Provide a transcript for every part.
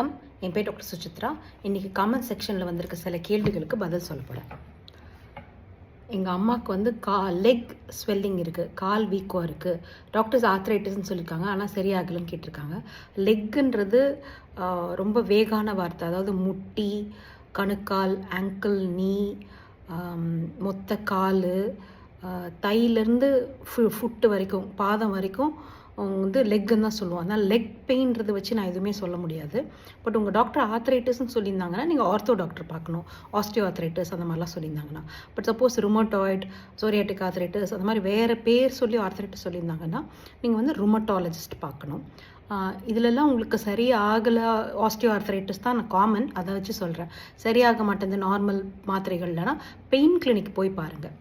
வணக்கம். என் பேர் டாக்டர் சுசித்ரா. இன்றைக்கி காமெண்ட் செக்ஷனில் வந்திருக்க சில கேள்விகளுக்கு பதில் சொல்ல போகிறேன் எங்கள் அம்மாவுக்கு வந்து கா லெக் ஸ்வெல்லிங் இருக்குது கால் வீக்கம் இருக்குது டாக்டர்ஸ் ஆர்த்ரைட்டிஸ்னு சொல்லியிருக்காங்க ஆனால் சரியாகலன்னு கேட்டிருக்காங்க. லெக்குன்றது ரொம்ப வேகான வார்த்தை. அதாவது முட்டி கணுக்கால் ஆங்கிள் நீ மொத்த கால் தையிலேருந்து ஃபு ஃபுட்டு வரைக்கும் பாதம் வரைக்கும் வந்து லெக்குன்னு தான் சொல்லுவோம் அதனால் லெக் பெயின்றதை வச்சு நான் எதுவுமே சொல்ல முடியாது. பட் உங்கள் டாக்டர் ஆத்ரைட்டிஸ்னு சொல்லியிருந்தாங்கன்னா நீங்கள் ஆர்த்தோ டாக்டர் பார்க்கணும். ஆஸ்டியோ ஆத்ரைட்டிஸ் அந்த மாதிரிலாம் சொல்லியிருந்தாங்கன்னா. But suppose rheumatoid psoriatic arthritis அந்த மாதிரி வேறு பேர் சொல்லி ஆர்த்ரைட்டிஸ் சொல்லியிருந்தாங்கன்னா நீங்கள் வந்து ருமட்டாலஜிஸ்ட் பார்க்கணும். இதிலெல்லாம் இதுலெல்லாம் உங்களுக்கு சரியாகலை ஆஸ்டியோ ஆர்த்ரைட்டிஸ் தான் நான் காமன் அதை வச்சு சொல்கிறேன் சரியாக மாட்டேங்குது நார்மல் மாத்திரைகள்லனா பெயின் கிளினிக் போய் பாருங்கள்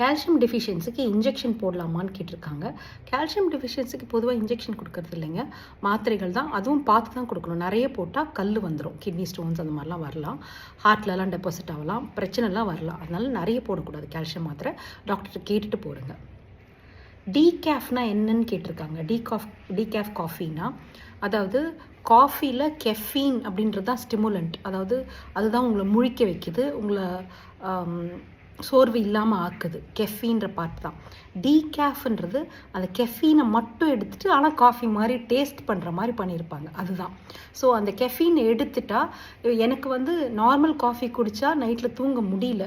கால்சியம் டெஃபிஷியன்சிக்கு இன்ஜெக்ஷன் போடலாமான்னு கேட்டிருக்காங்க. கால்சியம் டெஃபிஷியன்சிக்கு பொதுவாக இன்ஜெக்ஷன் கொடுக்கறது இல்லைங்க. மாத்திரைகள் தான். அதுவும் பார்த்து தான் கொடுக்கணும். நிறைய போட்டால் கல் வந்துடும் கிட்னி ஸ்டோன்ஸ் அந்த மாதிரிலாம் வரலாம். ஹார்ட்லலாம் டெபாசிட் ஆகலாம். பிரச்சனைலாம் வரலாம். அதனால நிறைய போடக்கூடாது கால்சியம் மாத்திரை. டாக்டர்கிட்ட கேட்டுட்டு போடுங்க. டீகேஃப்னா என்னன்னு கேட்டிருக்காங்க. டீகாஃப் டீகேஃப் காஃபினா அதாவது காஃபியில் கெஃபீன் அப்படின்றது தான் ஸ்டிமுலண்ட் அதாவது அதுதான் உங்களை முழிக்க வைக்குது. உங்களை சோர்வு இல்லாமல் ஆக்குது. கெஃபின்ற பார்ட் தான். டீகேஃப்ன்றது அந்த கெஃபீனை மட்டும் எடுத்துட்டு ஆனால் காஃபி மாதிரி டேஸ்ட் பண்ணுற மாதிரி பண்ணியிருப்பாங்க அதுதான். ஸோ அந்த கெஃபீன் எடுத்துட்டா எனக்கு வந்து நார்மல் காஃபி குடித்தா நைட்டில் தூங்க முடியல.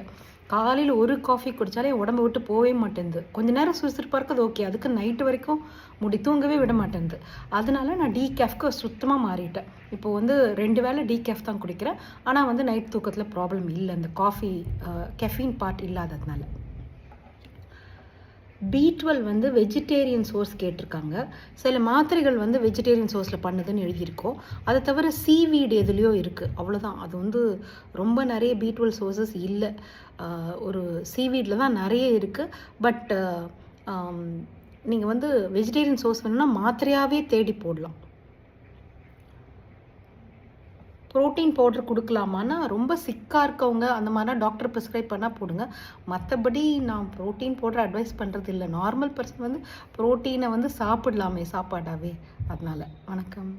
காலையில் ஒரு காஃபி குடித்தாலே உடம்பு விட்டு போகவே மாட்டேங்குது கொஞ்ச நேரம் சுறுசுறுப்பாக இருக்குது ஓகே அதுக்கு நைட்டு வரைக்கும் முடி தூங்கவே விட மாட்டேங்குது அதனால நான் டீ கேஃப்க்கு சுத்தமாக மாறிட்டேன். இப்போ வந்து ரெண்டு வேளை டீகேஃப் தான் குடிக்கிறேன். ஆனால் வந்து நைட் தூக்கத்தில் ப்ராப்ளம் இல்லை. அந்த காஃபி கெஃபின் பார்ட் இல்லாததுனால. பி டுவெல் வந்து வெஜிடேரியன் சோர்ஸ் கேட்டிருக்காங்க. சில மாத்திரைகள் வந்து வெஜிடேரியன் சோர்ஸில் பண்ணுதுன்னு எழுதியிருக்கோம். அதை தவிர சீவீடு எதுலேயோ இருக்குது அவ்வளோதான் அது வந்து ரொம்ப நிறைய பி டுவெல் சோர்ஸஸ் இல்லை. ஒரு சீவீடில் தான் நிறைய இருக்குது பட் நீங்கள் வந்து வெஜிடேரியன் சோர்ஸ் வேணும்னா மாத்திரையாகவே தேடி போடலாம். ப்ரோட்டீன் பவுடர் கொடுக்கலாமான்னா ரொம்ப சிக்காக இருக்கவங்க அந்த மாதிரிலாம் டாக்டர் ப்ரிஸ்கிரைப் பண்ணால் போடுங்க. மற்றபடி நான் ப்ரோட்டீன் பவுடர் அட்வைஸ் பண்ணுறது இல்லை. நார்மல் பர்சன் வந்து ப்ரோட்டீனை வந்து சாப்பிடலாமே சாப்பாடாகவே அதனால் வணக்கம்.